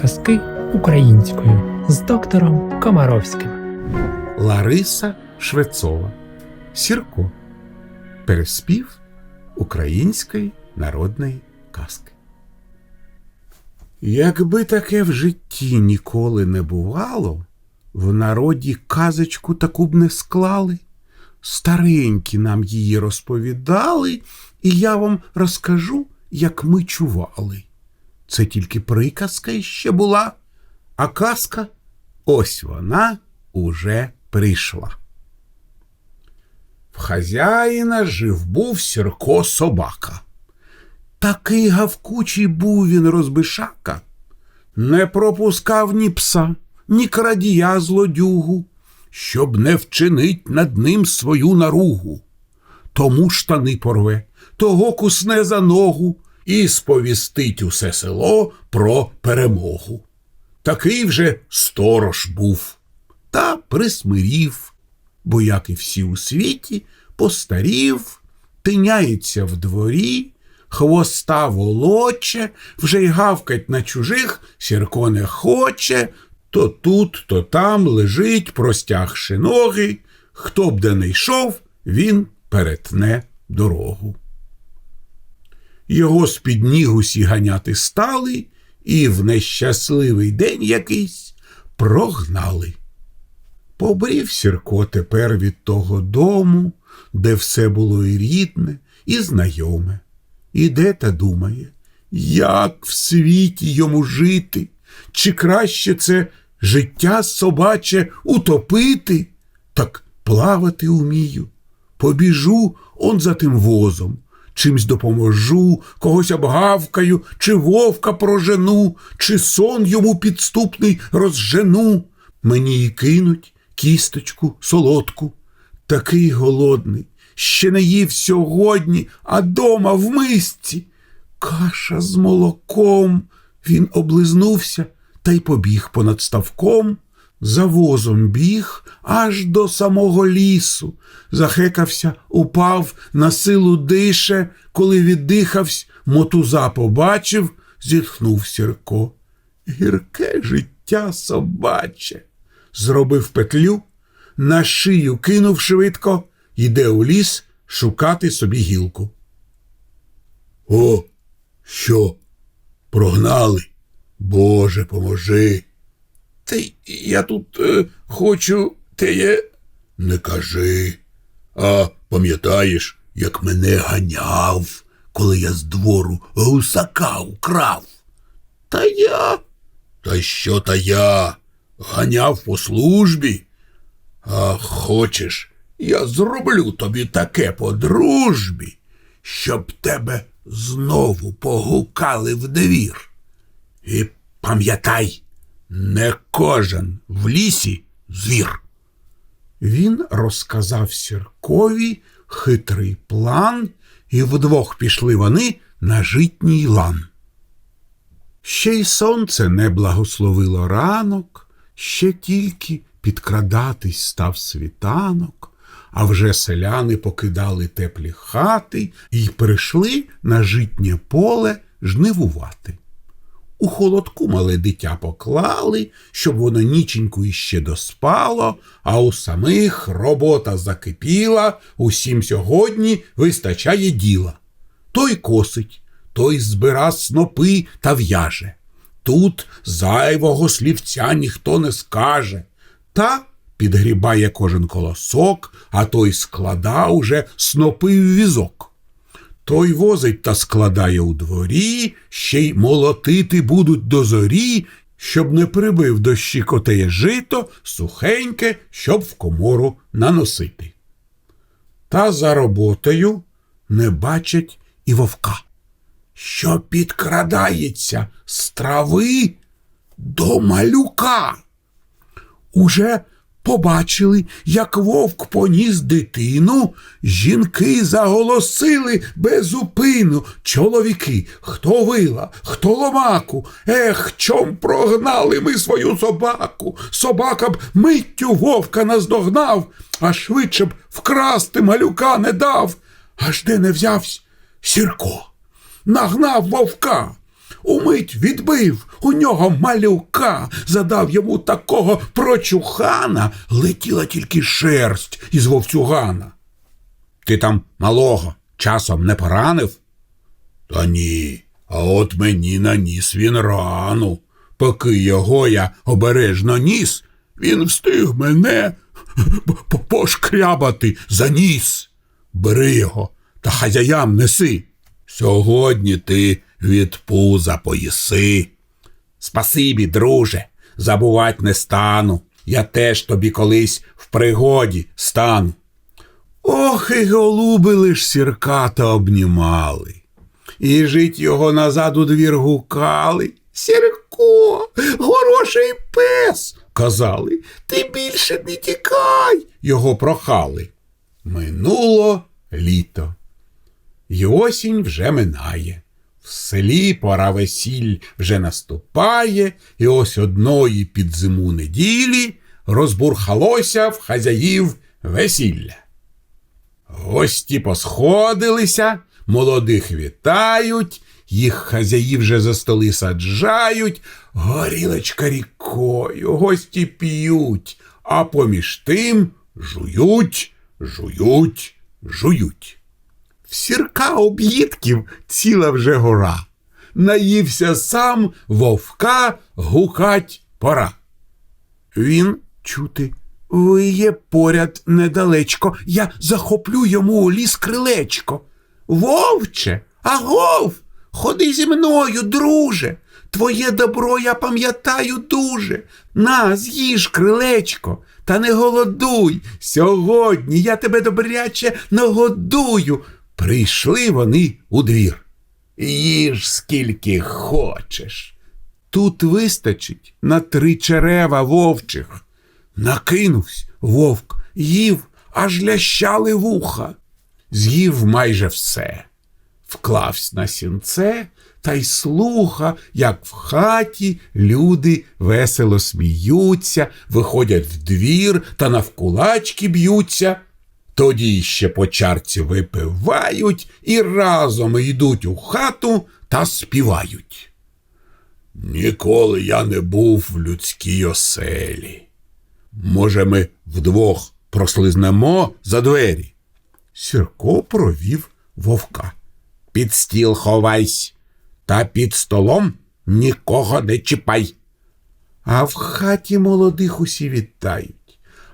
казки українською з доктором Комаровським. Лариса Швецова. Сірко. Переспів української народної казки. Якби таке в житті ніколи не бувало, в народі казочку таку б не склали. Старенькі нам її розповідали, і я вам розкажу, як ми чували. Це тільки приказка іще була, а казка ось вона уже прийшла. В хазяїна жив був сірко собака. Такий гавкучий був він розбишака, не пропускав ні пса, ні крадія злодюгу, щоб не вчинить над ним свою наругу. Тому штани порве, того кусне за ногу і сповістить усе село про перемогу. Такий вже сторож був, та присмирів, бо, як і всі у світі, постарів, тиняється в дворі, хвоста волоче, вже й гавкать на чужих сірко не хоче, то тут, то там лежить, простягши ноги, хто б де не йшов, він перетне дорогу. Його з-під ніг усі ганяти стали, і в нещасливий день якийсь прогнали. Побрів Сірко тепер від того дому, де все було і рідне, і знайоме. Іде та думає, як в світі йому жити, чи краще це життя собаче утопити, так плавати умію. Побіжу он за тим возом, чимсь допоможу, когось обгавкаю, чи вовка прожену, чи сон йому підступний розжену. Мені й кинуть кісточку солодку. Такий голодний, ще не їв сьогодні, а дома в мисці. Каша з молоком. Він облизнувся та й побіг понад ставком. За возом біг аж до самого лісу. Захекався, упав, на силу дише, коли віддихавсь, мотуза побачив, зітхнув Сірко. Гірке життя собаче. Зробив петлю, на шию кинув швидко, йде у ліс шукати собі гілку. О, що? Прогнали? Боже, поможи. Та я тут е, хочу теє. Не кажи. А пам'ятаєш, як мене ганяв, коли я з двору гусака украв? Та я. Та що та я? Ганяв по службі? А хочеш, я зроблю тобі таке по дружбі, щоб тебе знову погукали в двір. І пам'ятай, не кожен в лісі звір. Він розказав Сіркові хитрий план, і вдвох пішли вони на житній лан. Ще й сонце не благословило ранок, ще тільки підкрадатись став світанок, а вже селяни покидали теплі хати і прийшли на житнє поле жнивувати. У холодку мале дитя поклали, щоб воно ніченьку іще доспало, а у самих робота закипіла, усім сьогодні вистачає діла. Той косить, той збира снопи та в'яже. Тут зайвого слівця ніхто не скаже. Та підгрібає кожен колосок, а той склада уже снопи в візок. Той возить та складає у дворі, ще й молотити будуть до зорі, щоб не прибив дощі котеє жито, сухеньке, щоб в комору наносити. Та за роботою не бачать і вовка, що підкрадається з трави до малюка. Уже побачили, як вовк поніс дитину, жінки заголосили без упину. Чоловіки, хто вила, хто ломаку. Ех, чом прогнали ми свою собаку. Собака б миттю вовка наздогнав, а швидше б вкрасти малюка не дав. Аж де не взявсь Сірко. Нагнав вовка. Умить відбив у нього малюка, задав йому такого прочухана, летіла тільки шерсть із вовцюгана. Ти там малого часом не поранив? Та ні, а от мені наніс він рану. Поки його я обережно ніс, він встиг мене пошкрябати за ніс. Бери його та хазяям неси. Сьогодні ти від пуза поїси. Спасибі, друже, забувать не стану. Я теж тобі колись в пригоді стану. Ох, і голуби лиш сірката обнімали. І жить його назад у двір гукали. Сірко, гороший пес, казали, ти більше не тікай, його прохали. Минуло літо. І осінь вже минає. В селі пора весіль вже наступає, і ось одної під зиму неділі розбурхалося в хазяїв весілля. Гості посходилися, молодих вітають, їх хазяї вже за столи саджають, горілочка рікою, гості п'ють, а поміж тим жують, жують, жують. В сірка об'їдків ціла вже гора. Наївся сам вовка гукать пора. Він чути. Ви є поряд недалечко. Я захоплю йому у ліс крилечко. Вовче, агов, ходи зі мною, друже. Твоє добро я пам'ятаю дуже. На, з'їж крилечко, та не голодуй. Сьогодні я тебе добряче нагодую. Прийшли вони у двір. Їж скільки хочеш. Тут вистачить на три черева вовчих. Накинувсь вовк, їв, аж лящали вуха. З'їв майже все. Вклавсь на сінце та й слуха, як в хаті люди весело сміються, виходять в двір та навкулачки б'ються. Тоді ще по чарці випивають і разом йдуть у хату та співають. Ніколи я не був в людській оселі. Може, ми вдвох прослизнемо за двері. Сірко провів вовка. Під стіл ховайсь, та під столом нікого не чіпай. А в хаті молодих усі вітають,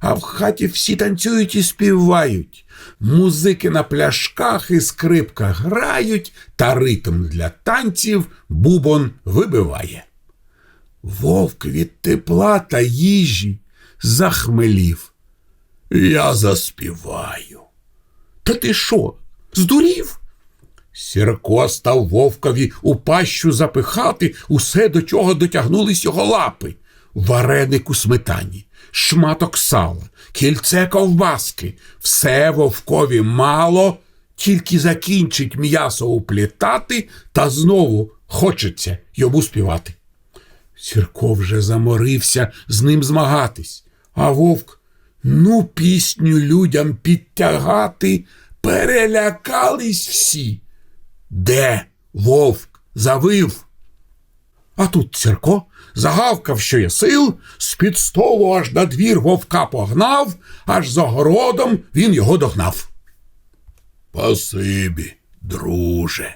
а в хаті всі танцюють і співають. Музики на пляшках і скрипках грають, та ритм для танців бубон вибиває. Вовк від тепла та їжі захмелів. Я заспіваю. Та ти що, здурів? Сірко став вовкові у пащу запихати усе, до чого дотягнулись його лапи. Вареник у сметані, шматок сала, кільце ковбаски. Все вовкові мало, тільки закінчить м'ясо уплітати, та знову хочеться йому співати. Сірко вже заморився з ним змагатись, а вовк ну пісню людям підтягати, перелякались всі. Де вовк завив? А тут Цірко загавкав, що є сил, з-під столу аж на двір вовка погнав, аж за городом він його догнав. Спасибі, друже.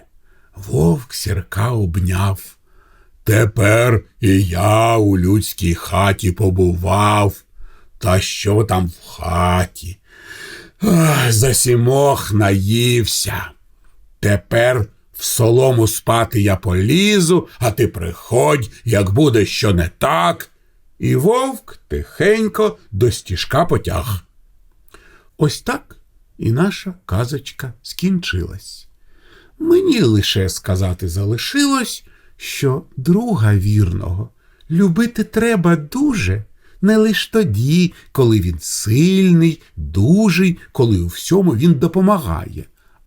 Вовк сірка обняв. Тепер і я у людській хаті побував. Та що там в хаті? Ах, за сімох наївся. Тепер в солому спати я полізу, а ти приходь, як буде що не так. І вовк тихенько до стіжка потяг. Ось так і наша казочка скінчилась. Мені лише сказати залишилось, що друга вірного любити треба дуже, не лиш тоді, коли він сильний, дужий, коли у всьому він допомагає,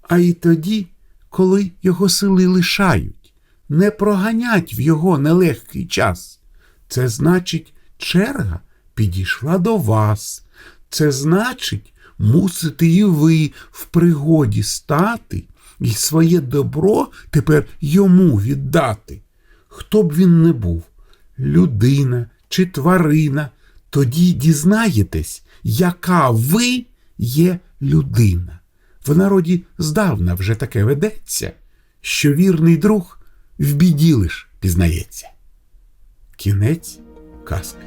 а й тоді, коли його сили лишають, не проганять в його нелегкий час. Це значить, черга підійшла до вас. Це значить, мусите і ви в пригоді стати і своє добро тепер йому віддати. хто б він не був, людина чи тварина, тоді дізнаєтесь, яка ви є людина. В народі здавна вже таке ведеться, що вірний друг в біді лиш пізнається. Кінець казки.